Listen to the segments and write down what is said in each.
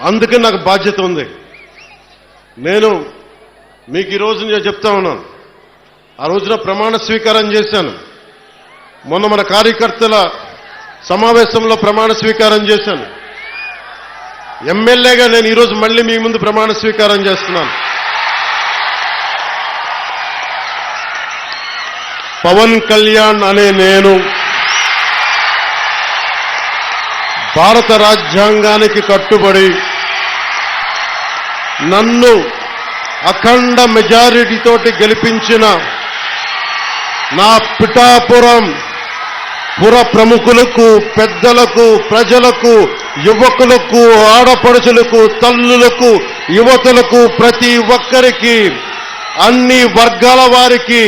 అందుకే నాకు బాధ్యత ఉంది. నేను మీకు ఈరోజు నేను చెప్తా ఉన్నాను. ఆ రోజున ప్రమాణ స్వీకారం చేశాను. మొన్న మన కార్యకర్తల సమావేశంలో ప్రమాణ స్వీకారం చేశాను. ఎమ్మెల్యేగా నేను ఈరోజు మళ్ళీ మీ ముందు ప్రమాణ స్వీకారం చేస్తున్నాను. పవన్ కళ్యాణ్ అనే నేను భారత రాజ్యాంగానికి కట్టుబడి నన్ను అఖండ మెజారిటీతోటి గెలిపించిన నా పిఠాపురం పుర ప్రముఖులకు పెద్దలకు ప్రజలకు యువకులకు ఆడపడుచులకు తల్లులకు యువతులకు ప్రతి ఒక్కరికి అన్ని వర్గాల వారికి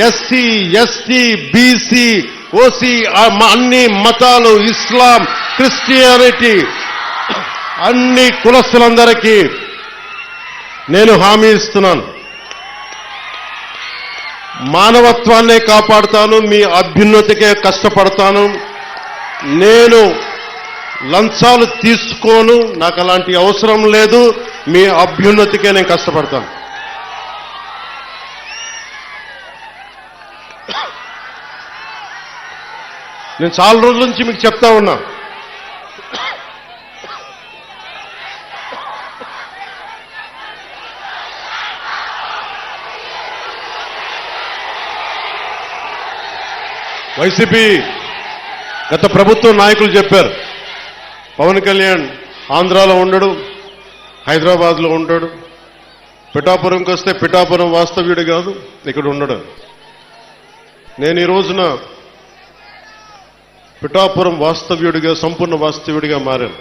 ఎస్సీ ఎస్టీ బీసీ ఓసీ అన్ని మతాలు ఇస్లాం క్రిస్టియానిటీ అన్ని కులస్తులందరికీ నేను హామీ ఇస్తున్నాను. మానవత్వాన్నే కాపాడుతాను మీ అభ్యున్నతికే కష్టపడతాను. నేను లంచాలు తీసుకోను నాకు అలాంటి అవసరం లేదు మీ అభ్యున్నతికే నేను కష్టపడతాను. నేను చాలా రోజుల నుంచి మీకు చెప్తా ఉన్నా. వైసీపీ గత ప్రభుత్వ నాయకులు చెప్పారు పవన్ కళ్యాణ్ ఆంధ్రాలో ఉండడు హైదరాబాద్లో ఉంటాడు పిఠాపురంకి వస్తే పిఠాపురం వాస్తవ్యుడు కాదు ఇక్కడ ఉండడు. నేను ఈ రోజున పిఠాపురం వాస్తవ్యుడిగా సంపూర్ణ వాస్తవ్యుడిగా మారాను.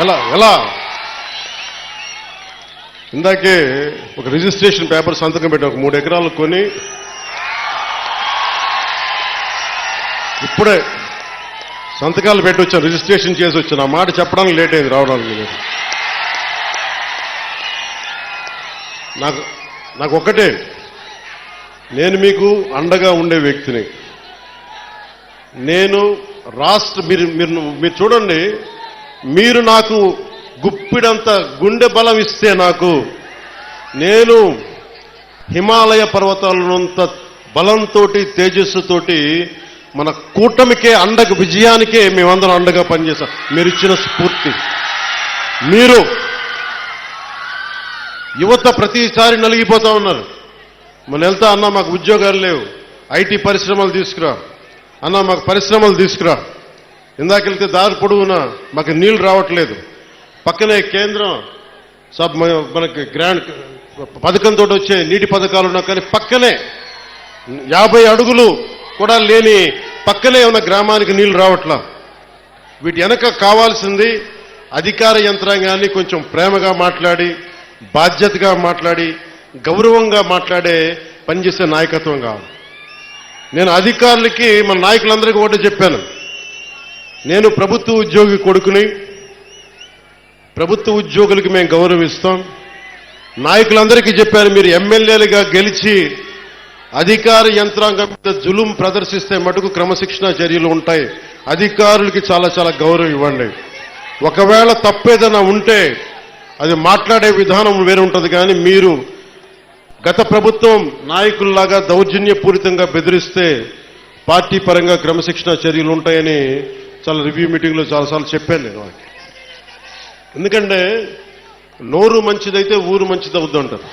ఎలా ఎలా? ఇందాకే ఒక రిజిస్ట్రేషన్ పేపర్ సంతకం పెట్టి ఒక మూడు ఎకరాలు కొని ఇప్పుడే సంతకాలు పెట్టి వచ్చాను రిజిస్ట్రేషన్ చేసి వచ్చాను ఆ మాట చెప్పడానికి లేట్ అయింది రావడానికి లేదు. నాకు నాకు ఒక్కటే నేను మీకు అండగా ఉండే వ్యక్తిని. నేను రాష్ట్ర మీరు మీరు మీరు చూడండి మీరు నాకు గుప్పిడంత గుండె బలం ఇస్తే నాకు నేను హిమాలయ పర్వతాలనంత బలంతో తేజస్సుతోటి మన కూటమికే అండకు విజయానికే మేమందరం అండగా పనిచేస్తాం. మీరు ఇచ్చిన స్ఫూర్తి. మీరు యువత ప్రతిసారి నలిగిపోతా ఉన్నారు. మన వెళ్తా అన్న మాకు ఉద్యోగాలు లేవు. ఐటీ పరిశ్రమలు తీసుకురా. అన్న మాకు పరిశ్రమలు తీసుకురా. ఇందాక వెళ్తే దారి పొడవునా మాకు నీళ్ళు రావట్లేదు. పక్కనే కేంద్రం సబ్ మనకి గ్రాండ్ పథకంతో వచ్చే నీటి పథకాలు ఉన్నా కానీ పక్కనే యాభై అడుగులు కూడా లేని పక్కనే ఉన్న గ్రామానికి నీళ్ళు రావట్లా. వీటి వెనక కావాల్సింది అధికార యంత్రాంగాన్ని కొంచెం ప్రేమగా మాట్లాడి బాధ్యతగా మాట్లాడి గౌరవంగా మాట్లాడే పనిచేసే నాయకత్వం కావాలి. నేను అధికారులకి మన నాయకులందరికీ ఒకటి చెప్పాను. నేను ప్రభుత్వ ఉద్యోగి కొడుకుని ప్రభుత్వ ఉద్యోగులకి మేము గౌరవిస్తాం. నాయకులందరికీ చెప్పారు మీరు ఎమ్మెల్యేలుగా గెలిచి అధికార యంత్రాంగం మీద జులుం ప్రదర్శిస్తే మటుకు క్రమశిక్షణ చర్యలు ఉంటాయి. అధికారులకి చాలా చాలా గౌరవం ఇవ్వండి. ఒకవేళ తప్పేదైనా ఉంటే అది మాట్లాడే విధానం వేరు ఉంటుంది కానీ మీరు గత ప్రభుత్వం నాయకుల్లాగా దౌర్జన్యపూరితంగా బెదిరిస్తే పార్టీ పరంగా క్రమశిక్షణ చర్యలు ఉంటాయని చాలా రివ్యూ మీటింగ్లో చాలాసార్లు చెప్పాను నేను వాళ్ళకి. ఎందుకంటే నోరు మంచిదైతే ఊరు మంచిది అవుద్దు అంటారు